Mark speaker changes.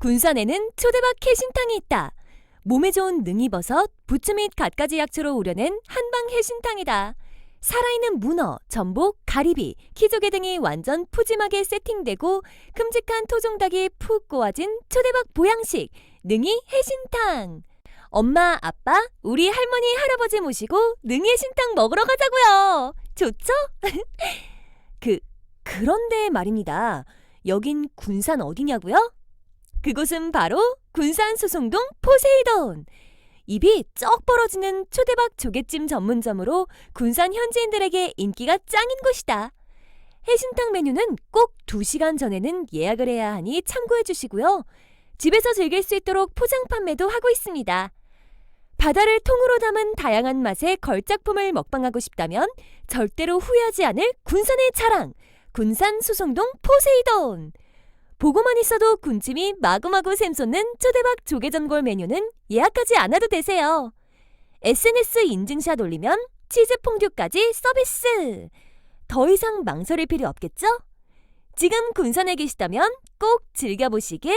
Speaker 1: 군산에는 초대박 해신탕이 있다. 몸에 좋은 능이버섯, 부추 및 갖가지 약초로 우려낸 한방 해신탕이다. 살아있는 문어, 전복, 가리비, 키조개 등이 완전 푸짐하게 세팅되고 큼직한 토종닭이 푹 꼬아진 초대박 보양식 능이 해신탕. 엄마, 아빠, 우리 할머니, 할아버지 모시고 능이 해신탕 먹으러 가자고요. 좋죠? 그 그런데 말입니다. 여긴 군산 어디냐고요? 그곳은 바로 군산 수송동 포세이돈. 입이 쩍 벌어지는 초대박 조개찜 전문점으로 군산 현지인들에게 인기가 짱인 곳이다. 해신탕 메뉴는 꼭 2시간 전에는 예약을 해야 하니 참고해 주시고요. 집에서 즐길 수 있도록 포장 판매도 하고 있습니다. 바다를 통으로 담은 다양한 맛의 걸작품을 먹방하고 싶다면 절대로 후회하지 않을 군산의 자랑, 군산 수송동 포세이돈. 보고만 있어도 군침이 마구마구 샘솟는 초대박 조개전골 메뉴는 예약하지 않아도 되세요. SNS 인증샷 올리면 치즈 퐁듀까지 서비스. 더 이상 망설일 필요 없겠죠? 지금 군산에 계시다면 꼭 즐겨보시길